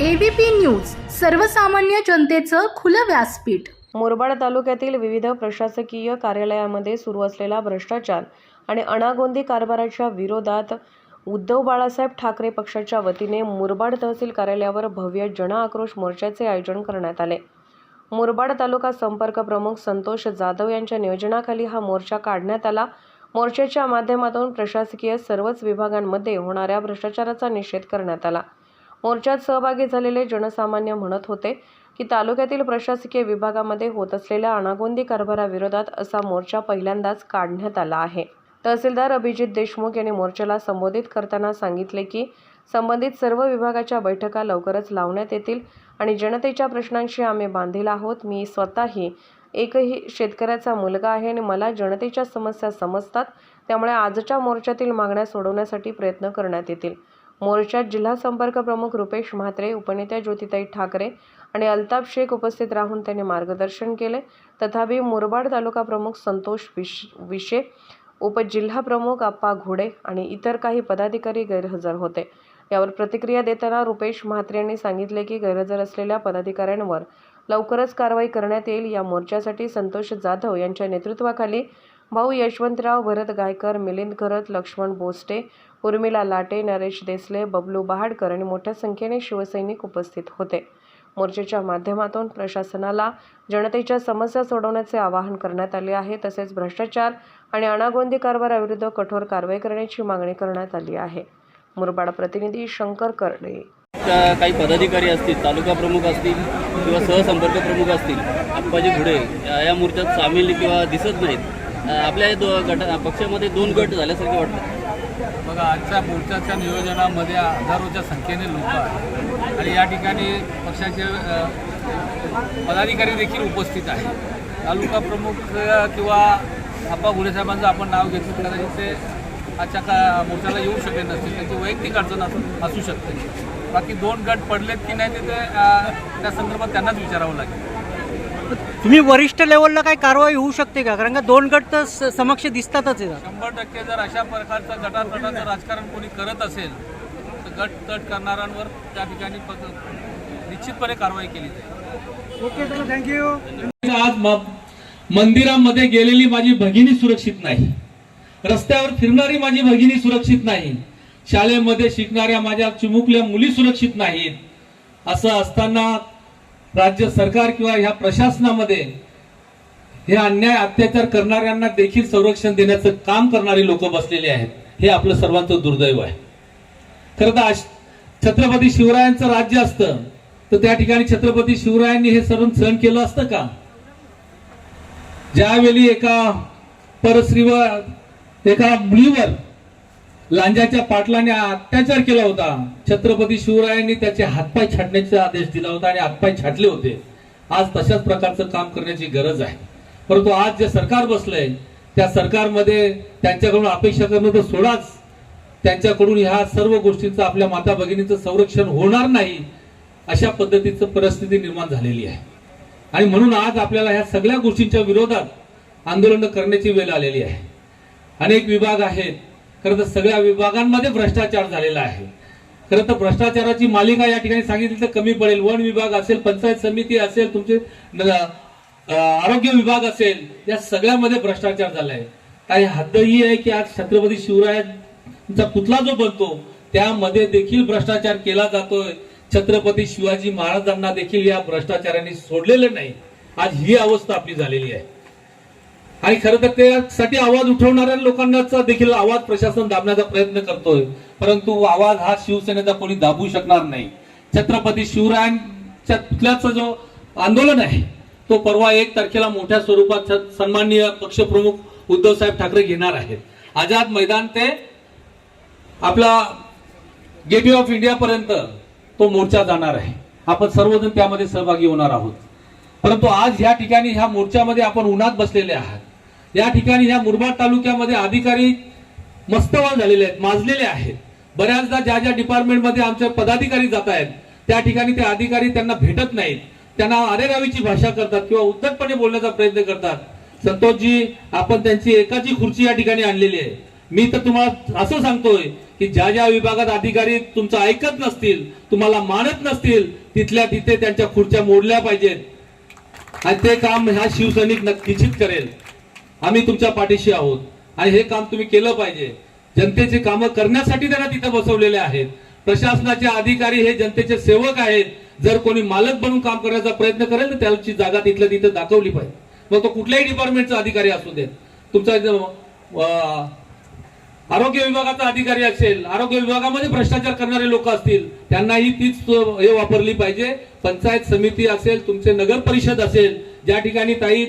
ABP news सर्वसामान्य जनतेचं खुलं व्यासपीठ. मुरबाड तालुक्यातील विविध प्रशासकीय कार्यालयामध्ये सुरू असलेला भ्रष्टाचार आणि अनागोंदी कारभाराच्या विरोधात उद्धव बाळासाहेब ठाकरे पक्षाच्या वतीने मुरबाड तहसील कार्यालयावर भव्य जन आक्रोश मोर्चाचे आयोजन करण्यात आले. मुरबाड तालुका संपर्क प्रमुख संतोष जाधव यांच्या नियोजनाखाली हा मोर्चा काढण्यात आला. मोर्चाच्या माध्यमातून प्रशासकीय सर्वच विभागांमध्ये होणाऱ्या भ्रष्टाचाराचा निषेध करण्यात आला. मोर्चात सहभागी झालेले जनसामान्य म्हणत होते की तालुक्यातील प्रशासकीय विभागामध्ये होत असलेल्या अनागोंदी कारभाराविरोधात असा मोर्चा पहिल्यांदाच काढण्यात आला आहे. तहसीलदार अभिजित देशमुख यांनी मोर्चाला संबोधित करताना सांगितले की संबंधित सर्व विभागाच्या बैठका लवकरच लावण्यात येतील आणि जनतेच्या प्रश्नांशी आम्ही बांधील आहोत. मी स्वतःही एकही शेतकऱ्याचा मुलगा आहे आणि मला जनतेच्या समस्या समजतात त्यामुळे आजच्या मोर्चातील मागण्या सोडवण्यासाठी प्रयत्न करण्यात येतील. मोर्चात जिल्हा संपर्क प्रमुख रुपेश म्हात्रे उपनेत्या ज्योतिताई ठाकरे आणि अल्ताफ शेख उपस्थित राहून त्यांनी मार्गदर्शन केले. तथापि मुरबाड तालुका प्रमुख संतोष विश विशे उपजिल्हा प्रमुख आप्पा घोडे आणि इतर काही पदाधिकारी गैरहजर होते. यावर प्रतिक्रिया देताना रुपेश म्हात्रे यांनी सांगितले की गैरहजर असलेल्या पदाधिकाऱ्यांवर लवकरच कारवाई करण्यात येईल. या मोर्चासाठी संतोष जाधव यांच्या नेतृत्वाखाली भाऊ यशवंतराव भरत गायकर मिलिंद खरत लक्ष्मण बोस्टे उर्मिला लाटे नरेश देसले बबलू बहाडकर आणि मोठ्या संख्येने शिवसैनिक उपस्थित होते. मोर्चेच्या माध्यमातून प्रशासनाला जनतेच्या समस्या सोडवण्याचे आवाहन करण्यात आले आहे. तसेच भ्रष्टाचार आणि अनागोंदी कारभाराविरुद्ध कठोर कारवाई करण्याची मागणी करण्यात आली आहे. मुरबाड प्रतिनिधी शंकर कर्डे. काही पदाधिकारी असतील तालुका प्रमुख असतील किंवा सहसंपर्क प्रमुख असतील आप्पाजी घुडे या- मोर्चात सामील किंवा दिसत नाहीत. आपल्या दो गट पक्षामध्ये दोन गट झाल्यासारखे वाटतं. बघा आजच्या मोर्चाच्या नियोजनामध्ये हजारोच्या संख्येने लोक आहेत. आणि या ठिकाणी पक्षाचे पदाधिकारी देखील उपस्थित आहेत. तालुका प्रमुख किंवा आप्पा गुढे साहेबांचं आपण नाव घेतलं कदाचित ते आजच्या का मोर्चाला येऊ शकले नसतील. त्यांची वैयक्तिक अडचण असू असू शकते. बाकी दोन गट पडलेत की नाही ते त्या संदर्भात त्यांनाच विचारावं लागेल. तुम्ही वरिष्ठ लेवलला काय कारवाई होऊ शकते का? कारण का दोन गट तर स- समक्ष दिसतातच आहे. शंभर टक्के जर अशा प्रकारचं गटातटाचं राजकारण कोणी करत असेल तर गट तट करणाऱ्यांवर त्या ठिकाणी पक- निश्चितपणे कारवाई केली जाईल. ओके सर थँक्यू आज म- मंदिरामध्ये गेलेली माझी भगिनी सुरक्षित नाही. रस्त्यावर फिरणारी माझी भगिनी सुरक्षित नाही. शाळेमध्ये शिकणाऱ्या माझ्या चिमुकल्या मुली सुरक्षित नाहीत. असं असताना राज्य सरकार किंवा ह्या प्रशासनामध्ये हे अन्याय अत्याचार करणाऱ्यांना देखील संरक्षण देण्याचं काम करणारी लोक बसलेली आहेत. हे आपलं सर्वांचं दुर्दैव आहे. खरं तर छत्रपती शिवरायांचं राज्य असतं तर त्या ठिकाणी छत्रपती शिवरायांनी हे सर्व सहन केलं असतं का? ज्यावेळी एका परश्रीवर एका मुलीवर लांजाच्या पाटलाने अत्याचार केला होता. छत्रपती शिवरायांनी त्याचे हातपाय छाटण्याचा आदेश दिला होता आणि हातपाय छाटले होते. आज तशाच प्रकारचं काम करण्याची गरज आहे. परंतु आज जे सरकार बसलंय त्या सरकारमध्ये त्यांच्याकडून अपेक्षा करणं तर सोडाच. त्यांच्याकडून ह्या सर्व गोष्टींचं आपल्या माता भगिनीचं संरक्षण होणार नाही अशा पद्धतीचं परिस्थिती निर्माण झालेली आहे. आणि म्हणून आज आपल्याला ह्या सगळ्या गोष्टींच्या विरोधात आंदोलन करण्याची वेळ आलेली आहे. अनेक विभाग आहेत खरं तर सगळ्या विभागांमध्ये भ्रष्टाचार झालेला आहे. खरं तर भ्रष्टाचाराची मालिका या ठिकाणी सांगितली तर कमी पडेल. वन विभाग असेल पंचायत समिती असेल तुमचे आरोग्य विभाग असेल या सगळ्यामध्ये भ्रष्टाचार झालाय. काही हद्द ही आहे की आज छत्रपती शिवरायांचा पुतला जो बनतो त्यामध्ये देखील भ्रष्टाचार केला जातोय. छत्रपती शिवाजी महाराजांना देखील या भ्रष्टाचाराने सोडलेलं नाही. आज ही अवस्था आपली झालेली आहे. आणि खरं तर त्यासाठी आवाज उठवणाऱ्या लोकांनाचा देखील आवाज प्रशासन दाबण्याचा प्रयत्न करतोय. परंतु आवाज हा शिवसेनेचा कोणी दाबू शकणार नाही. छत्रपती शिवरायांच्या पुतळ्याचा जो आंदोलन आहे तो परवा एक तारखेला मोठ्या स्वरूपात सन्माननीय पक्षप्रमुख उद्धव साहेब ठाकरे घेणार आहेत. आझाद मैदान ते आपला गेटवे ऑफ इंडिया पर्यंत तो मोर्चा जाणार आहे. आपण सर्वजण त्यामध्ये सहभागी होणार आहोत. परंतु आज या ठिकाणी ह्या मोर्चामध्ये आपण उन्हात बसलेले आहात. या ठिकाणी ह्या मुरबाड तालुक्यामध्ये अधिकारी मस्तवाल झालेले आहेत माजलेले आहेत. बऱ्याचदा ज्या ज्या डिपार्टमेंटमध्ये आमचे पदाधिकारी जात आहेत त्या ठिकाणी ते अधिकारी त्यांना भेटत नाहीत. त्यांना अरेरावीची भाषा करतात किंवा उद्धटपणे बोलण्याचा प्रयत्न करतात. संतोषजी आपण त्यांची एकाची खुर्ची या ठिकाणी आणलेली आहे. मी तर तुम्हाला असं सांगतोय की ज्या ज्या विभागात अधिकारी तुमचं ऐकत नसतील तुम्हाला मानत नसतील तिथल्या तिथे त्यांच्या खुर्च्या मोडल्या पाहिजेत. आणि ते काम ह्या शिवसैनिक निश्चित करेल. आम्ही तुमच्या पाठीशी आहोत. आणि हे काम तुम्ही केलं पाहिजे. जनतेचे कामं करण्यासाठी त्यांना तिथे बसवलेले आहेत. प्रशासनाचे अधिकारी हे जनतेचे सेवक आहेत. जर कोणी मालक बनून काम करण्याचा प्रयत्न करेल तर त्याची जागा तिथल्या तिथे दाखवली पाहिजे. मग तो कुठल्याही डिपार्टमेंटचा अधिकारी असू देत. तुमचा अं, आरोग्य विभागाचा अधिकारी असेल आरोग्य विभागामध्ये भ्रष्टाचार करणारे लोक असतील त्यांनाही तीच हे वापरली पाहिजे. पंचायत समिती असेल तुमचे नगर परिषद असेल ज्या ठिकाणी ताई